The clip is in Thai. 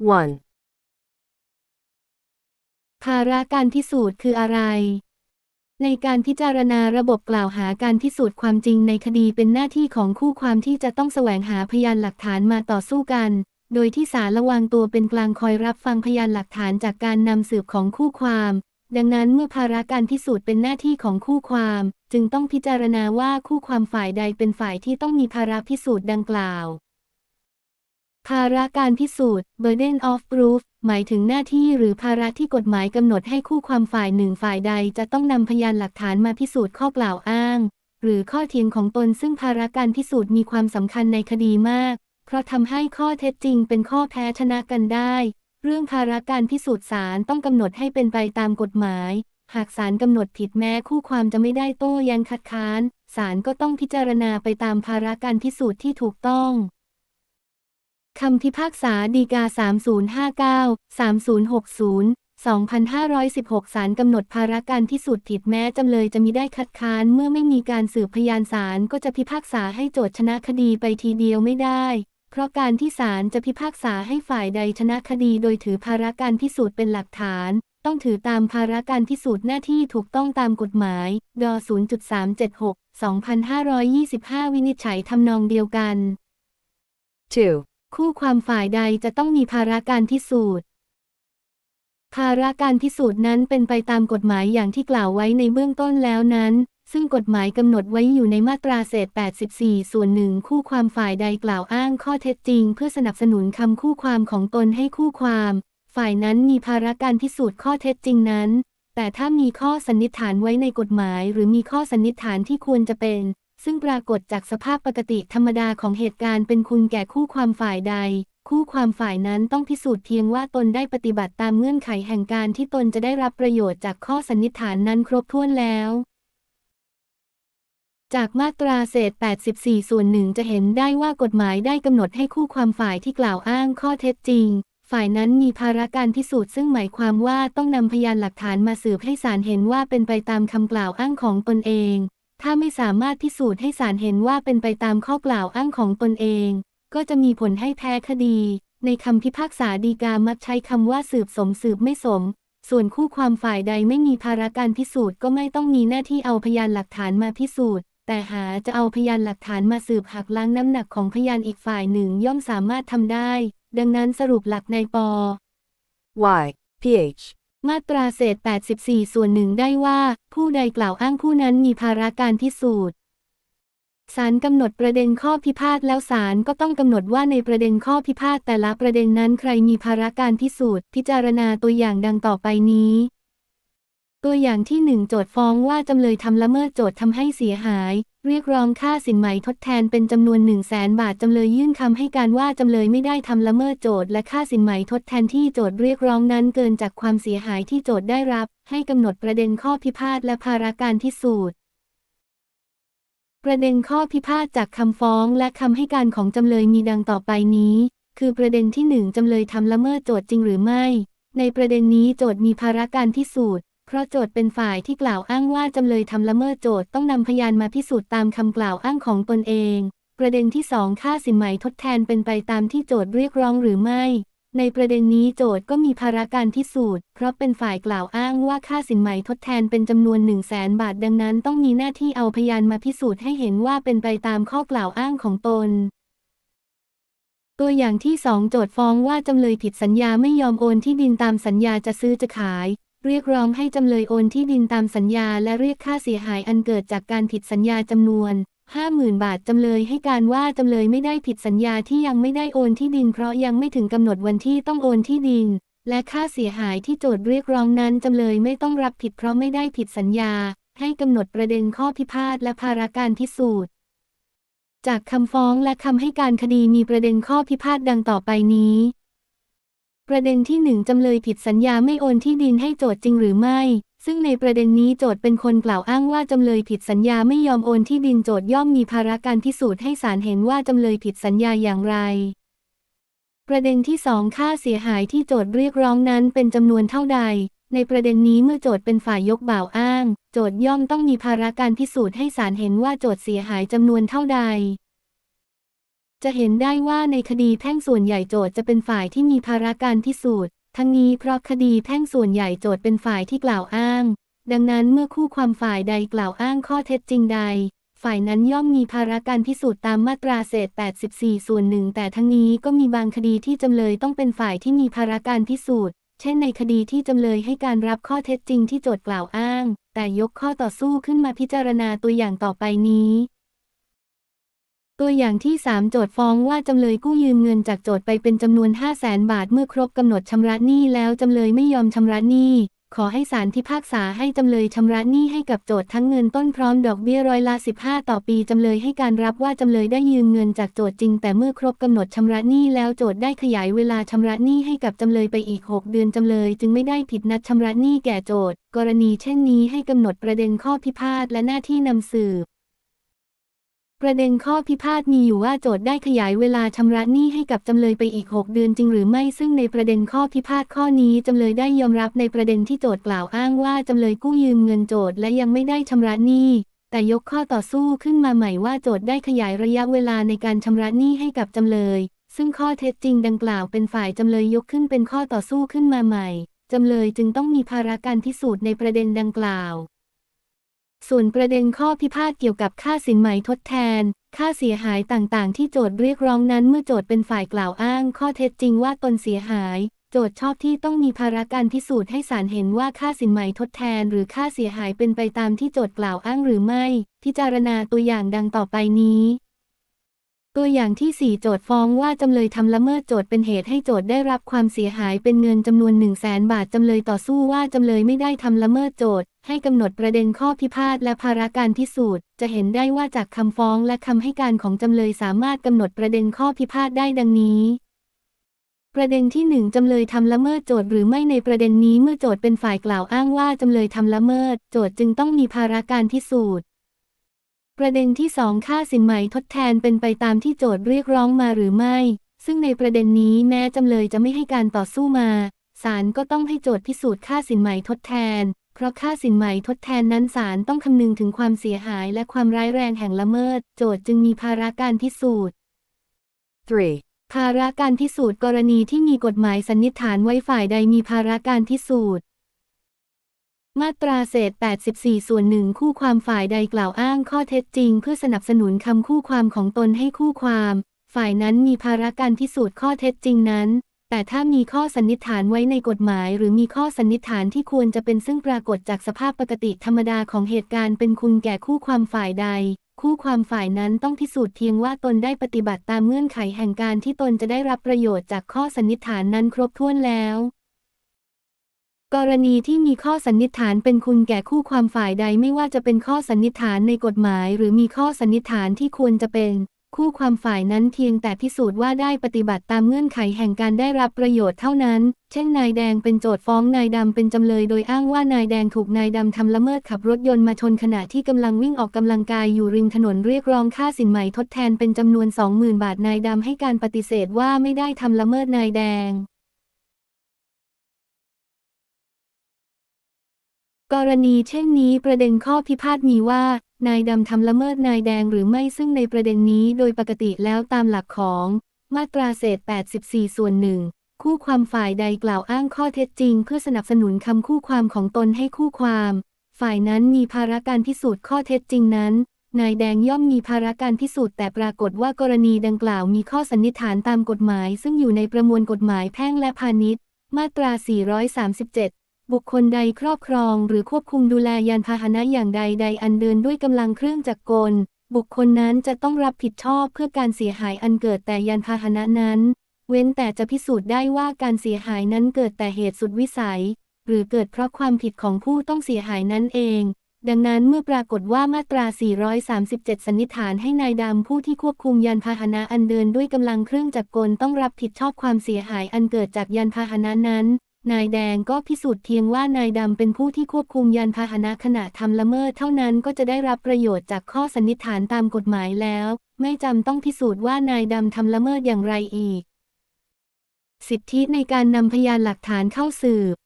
1. ภาระการพิสูจน์คืออะไร ในการพิจารณาระบบกล่าวหาการพิสูจน์ความจริงในคดีเป็นหน้าที่ของคู่ความที่จะต้องแสวงหาพยานหลักฐานมาต่อสู้กัน โดยที่ศาลระวังตัวเป็นกลางคอยรับฟังพยานหลักฐานจากการนำสืบของคู่ความ ดังนั้นเมื่อภาระการพิสูจน์เป็นหน้าที่ของคู่ความ จึงต้องพิจารณาว่าคู่ความฝ่ายใดเป็นฝ่ายที่ต้องมีภาระพิสูจน์ดังกล่าว ภาระการพิสูจน์ burden of proof หมายถึงหน้าที่หรือภาระที่กฎหมายกำหนดให้คู่ความฝ่ายหนึ่งฝ่ายใดจะต้องนำพยานหลักฐานมาพิสูจน์ข้อกล่าวอ้าง หรือข้อเถียงของตนซึ่งภาระการพิสูจน์มีความสำคัญในคดีมาก เพราะทำให้ข้อเท็จจริงเป็นข้อแพ้ชนะกันได้ เรื่องภาระการพิสูจน์ศาลต้องกำหนดให้เป็นไปตามกฎหมาย หากศาลกำหนดผิดแม้คู่ความจะไม่ได้โต้แย้งคัดค้านศาลก็ต้องพิจารณาไปตามภาระการพิสูจน์ที่ถูกต้อง คำพิพากษาฎีกา 3059 3060 2516 ศาลกำหนดภาระการพิสูจน์ผิดแม้จำเลยจะมีได้คัดค้านเมื่อไม่มีการสืบพยานศาลก็จะพิพากษาให้โจทย์ชนะคดีไปทีเดียวไม่ได้ เพราะการที่ศาลจะพิพากษาให้ฝ่ายใดชนะคดีโดยถือภาระการพิสูจน์เป็นหลักฐาน ต้องถือตามภาระการพิสูจน์หน้าที่ถูกต้องตามกฎหมาย ด 0.376 2525 วินิจฉัยทำนองเดียวกัน 2. คู่ความฝ่ายใดจะต้องมีภาระการพิสูจน์ ภาระการพิสูจน์นั้นเป็นไปตามกฎหมายอย่างที่กล่าวไว้ในเบื้องต้นแล้วนั้น ซึ่งกฎหมายกำหนดไว้อยู่ในมาตราเศษ 84 ส่วนหนึ่งคู่ความฝ่ายใดกล่าวอ้างข้อเท็จจริง เพื่อสนับสนุนคำคู่ความของตนให้คู่ความ ฝ่ายนั้นมีภาระการพิสูจน์ข้อเท็จจริงนั้น แต่ถ้ามีข้อสันนิษฐานไว้ในกฎหมาย หรือมีข้อสันนิษฐานที่ควรจะเป็น ซึ่งปรากฏจากสภาพปกติธรรมดาของเหตุการณ์เป็นคุณแก่คู่ความฝ่ายใด คู่ความฝ่ายนั้นต้องพิสูจน์เพียงว่าตนได้ปฏิบัติตามเงื่อนไขแห่งการที่ตนจะได้รับประโยชน์จากข้อสันนิษฐานนั้นครบถ้วนแล้ว จากมาตราเศษ 84 ส่วนหนึ่งจะเห็นได้ว่ากฎหมายได้กำหนดให้คู่ความฝ่ายที่กล่าวอ้างข้อเท็จจริงฝ่ายนั้นมีภาระการพิสูจน์ซึ่งหมายความว่าต้องนำพยานหลักฐานมาสืบให้ศาลเห็นว่าเป็นไปตามคำกล่าวอ้างของตนเอง ถ้าไม่สามารถพิสูจน์ให้ศาลเห็นว่าเป็นไปตามข้อกล่าวอ้างของตนเอง ก็จะมีผลให้แพ้คดี ในคำพิพากษาฎีกามักใช้คำว่าสืบสมสืบไม่สม ส่วนคู่ความฝ่ายใดไม่มีภาระการพิสูจน์ก็ไม่ต้องมีหน้าที่เอาพยานหลักฐานมาพิสูจน์ แต่หาจะเอาพยานหลักฐานมาสืบหักล้างน้ำหนักของพยานอีกฝ่ายหนึ่งย่อมสามารถทำได้ ดังนั้นสรุปหลักในป Y. PH. มาตราเศษ 84 ส่วนหนึ่งได้ว่า ผู้ใดกล่าวอ้างผู้นั้นมีภาระการพิสูจน์ศาลกำหนดประเด็นข้อพิพาทแล้วศาลก็ต้องกำหนดว่าในประเด็นข้อพิพาทแต่ละประเด็นนั้นใครมีภาระการพิสูจน์พิจารณาตัวอย่างดังต่อไปนี้ ตัวอย่างที่หนึ่งโจทย์ฟ้องว่าจำเลยทำละเมิดโจทย์ทำให้เสียหาย เรียกร้องค่าสินไหมทดแทนเป็นจำนวน 1 0 0 0 0แสนบาทจำเลยยื่นคำให้การว่าจำเลยไม่ได้ทำละเมิดโจทย์และค่าสินไหมทดแทนที่โจทย์เรียกร้องนั้นเกินจากความเสียหายที่โจทย์ได้รับ ให้กำหนดประเด็นข้อพิพาทและภาระการพิสูจน์ประเด็นข้อพิพาทจากคำฟ้องและคำให้การของจำเลยมีดังต่อไปนี้ คือประเด็นที่หนึ่งจำเลยทำละเมิดโจทย์จริงหรือไม่ ในประเด็นนี้โจทย์มีภาระการพิสูจน์ เพราะโจทย์เป็นฝ่ายที่กล่าวอ้างว่าจำเลยทำละเมิดโจทย์ต้องนำพยานมาพิสูจน์ตามคำกล่าวอ้างของตนเอง ประเด็นที่สองค่าสินไหมทดแทนเป็นไปตามที่โจทย์เรียกร้องหรือไม่ ในประเด็นนี้โจทย์ก็มีภาระการพิสูจน์เพราะเป็นฝ่ายกล่าวอ้างว่าค่าสินไหมทดแทนเป็นจำนวน1 0 0 0 0แสนบาทดังนั้น ต้องมีหน้าที่เอาพยานมาพิสูจน์ให้เห็นว่าเป็นไปตามข้อกล่าวอ้างของตนตัวอย่างที่สองโจทฟ้องว่าจำเลยผิดสัญญาไม่ยอมโอนที่ดินตามสัญญาจะซื้อจะขาย เรียกร้องให้จำเลยโอนที่ดินตามสัญญาและเรียกค่าเสียหายอันเกิดจากการผิดสัญญาจำนวน 50,000 บาทจำเลยให้การว่าจำเลยไม่ได้ผิดสัญญาที่ยังไม่ได้โอนที่ดินเพราะยังไม่ถึงกำหนดวันที่ต้องโอนที่ดิน และค่าเสียหายที่โจทย์เรียกร้องนั้นจำเลยไม่ต้องรับผิดเพราะไม่ได้ผิดสัญญา ให้กำหนดประเด็นข้อพิพาทและภาระการพิสูจน์ จากคำฟ้องและคำให้การคดีมีประเด็นข้อพิพาทดังต่อไปนี้ ประเด็นที่หนึ่งจำเลยผิดสัญญาไม่โอนที่ดินให้โจทย์จริงหรือไม่ ซึ่งในประเด็นนี้โจทย์เป็นคนกล่าวอ้างว่าจำเลยผิดสัญญาไม่ยอมโอนที่ดินโจทย์ย่อมมีภาระการพิสูจน์ให้ศาลเห็นว่าจำเลยผิดสัญญาอย่างไร ประเด็นที่สองค่าเสียหายที่โจทย์เรียกร้องนั้นเป็นจำนวนเท่าใด ในประเด็นนี้เมื่อโจทย์เป็นฝ่ายยกบ่าวอ้าง โจทย่อมต้องมีภาระการพิสูจน์ให้ศาลเห็นว่าโจทย์เสียหายจำนวนเท่าใด จะเห็นได้ว่าในคดีแพ่งส่วนใหญ่โจทย์จะเป็นฝ่ายที่มีภาระการพิสูจน์ ทั้งนี้เพราะคดีแพ่งส่วนใหญ่โจทย์เป็นฝ่ายที่กล่าวอ้าง ดังนั้นเมื่อคู่ความฝ่ายใดกล่าวอ้างข้อเท็จจริงใด ฝ่ายนั้นย่อมมีภาระการพิสูจน์ตามมาตราเศษ 84 ส่วนหนึ่งแต่ทั้งนี้ก็มีบางคดีที่จำเลยต้องเป็นฝ่ายที่มีภาระการพิสูจน์ เช่นในคดีที่จำเลยให้การรับข้อเท็จจริงที่โจทย์กล่าวอ้าง แต่ยกข้อต่อสู้ขึ้นมาพิจารณาตัวอย่างต่อไปนี้ ตัวอย่างที่ 3 โจทย์ฟ้องว่าจำเลยกู้ยืมเงินจากโจทย์ไปเป็นจำนวน 5 0 0แสนบาทเมื่อครบกำหนดชำระหนี้แล้วจำเลยไม่ยอมชำระหนี้ ขอให้ศาลพิพากษาให้จำเลยชำระหนี้ให้กับโจทย์ทั้งเงินต้นพร้อมดอกเบี้ยร้อยละ 15 ต่อปีจำเลยให้การรับว่าจำเลยได้ยืมเงินจากโจทย์จริง แต่เมื่อครบกำหนดชำระหนี้แล้วโจทย์ได้ขยายเวลาชำระหนี้ให้กับจำเลยไปอีก 6 เดือนจำเลยจึงไม่ได้ผิดนัดชำระหนี้แก่โจทย์กรณีเช่นนี้ให้กำหนดประเด็นข้อพิพาทและหน้าที่นำสืบ ประเด็นข้อพิพาทมีอยู่ว่าโจทย์ได้ขยายเวลาชำระหนี้ให้กับจำเลยไปอีก 6 เดือนจริงหรือไม่ ซึ่งในประเด็นข้อพิพาทข้อนี้จำเลยได้ยอมรับในประเด็นที่โจทย์กล่าวอ้างว่าจำเลยกู้ยืมเงินโจทย์และยังไม่ได้ชำระหนี้ แต่ยกข้อต่อสู้ขึ้นมาใหม่ว่าโจทย์ได้ขยายระยะเวลาในการชำระหนี้ให้กับจำเลย ซึ่งข้อเท็จจริงดังกล่าวเป็นฝ่ายจำเลยยกขึ้นเป็นข้อต่อสู้ขึ้นมาใหม่จำเลยจึงต้องมีภาระการพิสูจน์ในประเด็นดังกล่าว ส่วนประเด็นข้อพิพาทเกี่ยวกับค่าสินไหมทดแทน ค่าเสียหายต่างๆ ที่โจทย์เรียกร้องนั้นเมื่อโจทย์เป็นฝ่ายกล่าวอ้าง ข้อเท็จจริงว่าตนเสียหาย โจทย์ชอบที่ต้องมีภาระการพิสูจน์ให้ศาลเห็นว่าค่าสินไหมทดแทน หรือค่าเสียหายเป็นไปตามที่โจทย์กล่าวอ้างหรือไม่ พิจารณาตัวอย่างดังต่อไปนี้ ตัวอย่างที่ 4 โจทฟ้องว่าจำเลยทำละเมิดโจทเป็นเหตุให้โจทได้รับความเสียหายเป็นเงินจำนวน 1 0 0 0 0แสนบาทจำเลยต่อสู้ว่าจำเลยไม่ได้ทำละเมิดโจทให้กำหนดประเด็นข้อพิพาทและภาระการพิสูจน์ จะเห็นได้ว่าจากคำฟ้องและคำให้การของจำเลยสามารถกำหนดประเด็นข้อพิพาทได้ดังนี้ประเด็นที่ 1 จำเลยทำละเมิดโจทย์หรือไม่ในประเด็นนี้เมื่อโจทย์เป็นฝ่ายกล่าวอ้างว่าจำเลยทำละเมิด โจทย์จึงต้องมีภาระการพิสูจน์ ประเด็นที่2ค่าสินไหมทดแทนเป็นไปตามที่โจทย์เรียกร้องมาหรือไม่ ซึ่งในประเด็นนี้แม้จำเลยจะไม่ให้การต่อสู้มา ศาลก็ต้องให้โจทย์พิสูจน์ค่าสินไหมทดแทน เพราะค่าสินไหมทดแทนนั้นศาลต้องคำนึงถึงความเสียหายและความร้ายแรงแห่งละเมิด โจทย์จึงมีภาระการพิสูจน์ 3. ภาระการพิสูจน์กรณีที่มีกฎหมายสันนิษฐานไว้ฝ่ายใดมีภาระการพิสูจน์ มาตราเศษ 84 ส่วนหนึ่งคู่ความฝ่ายใดกล่าวอ้างข้อเท็จจริง เพื่อสนับสนุนคำคู่ความของตนให้คู่ความ ฝ่ายนั้นมีภาระการพิสูจน์ข้อเท็จจริงนั้น แต่ถ้ามีข้อสันนิษฐานไว้ในกฎหมาย หรือมีข้อสันนิษฐานที่ควรจะเป็นซึ่งปรากฏจากสภาพปกติธรรมดาของเหตุการณ์เป็นคุณแก่คู่ความฝ่ายใด คู่ความฝ่ายนั้นต้องพิสูจน์เพียงว่าตนได้ปฏิบัติตามเงื่อนไขแห่งการที่ตนจะได้รับประโยชน์จากข้อสันนิษฐานนั้นครบถ้วนแล้ว กรณีที่มีข้อสันนิษฐานเป็นคุณแก่คู่ความฝ่ายใดไม่ว่าจะเป็นข้อสันนิษฐานในกฎหมาย หรือมีข้อสันนิษฐานที่ควรจะเป็น คู่ความฝ่ายนั้นเพียงแต่พิสูจน์ว่าได้ปฏิบัติตามเงื่อนไขแห่งการได้รับประโยชน์เท่านั้น เช่นนายแดงเป็นโจทย์ฟ้องนายดำเป็นจำเลยโดยอ้างว่านายแดงถูกนายดำทำละเมิดขับรถยนต์มาชนขณะที่กำลังวิ่งออกกำลังกายอยู่ริมถนนเรียกร้องค่าสินไหมทดแทนเป็นจำนวน 20,000 บาทนายดำให้การปฏิเสธว่าไม่ได้ทำละเมิดนายแดง กรณีเช่นนี้ประเด็นข้อพิพาทมีว่า นายดำทำละเมิดนายแดงหรือไม่ซึ่งในประเด็นนี้โดยปกติแล้วตามหลักของ มาตราเศษ 84 ส่วนหนึ่งคู่ความฝ่ายใดกล่าวอ้างข้อเท็จจริง เพื่อสนับสนุนคำคู่ความของตนให้คู่ความ ฝ่ายนั้นมีภาระการพิสูจน์ข้อเท็จจริงนั้น นายแดงย่อมมีภาระการพิสูจน์แต่ปรากฏว่ากรณีดังกล่าวมีข้อสันนิษฐานตามกฎหมาย ซึ่งอยู่ในประมวลกฎหมายแพ่งและพาณิชย์ มาตรา 437 บุคคลใดครอบครองหรือควบคุมดูแลยานพาหนะอย่างใดใดอันเดินด้วยกำลังเครื่องจักรกล บุคคลนั้นจะต้องรับผิดชอบเพื่อการเสียหายอันเกิดแต่ยานพาหนะนั้น เว้นแต่จะพิสูจน์ได้ว่าการเสียหายนั้นเกิดแต่เหตุสุดวิสัย หรือเกิดเพราะความผิดของผู้ต้องเสียหายนั่นเอง ดังนั้นเมื่อปรากฏว่ามาตรา 437 สันนิษฐานให้นายดำผู้ที่ควบคุมยานพาหนะอันเดินด้วยกำลังเครื่องจักรกลต้องรับผิดชอบความเสียหายอันเกิดจากยานพาหนะนั้น นายแดงก็พิสูจน์เพียงว่านายดำเป็นผู้ที่ควบคุมยานพาหนะขณะทำละเมิดเท่านั้นก็จะได้รับประโยชน์จากข้อสันนิษฐานตามกฎหมายแล้ว ไม่จำต้องพิสูจน์ว่านายดำทำละเมิดอย่างไรอีก สิทธิในการนำพยานหลักฐานเข้าสืบ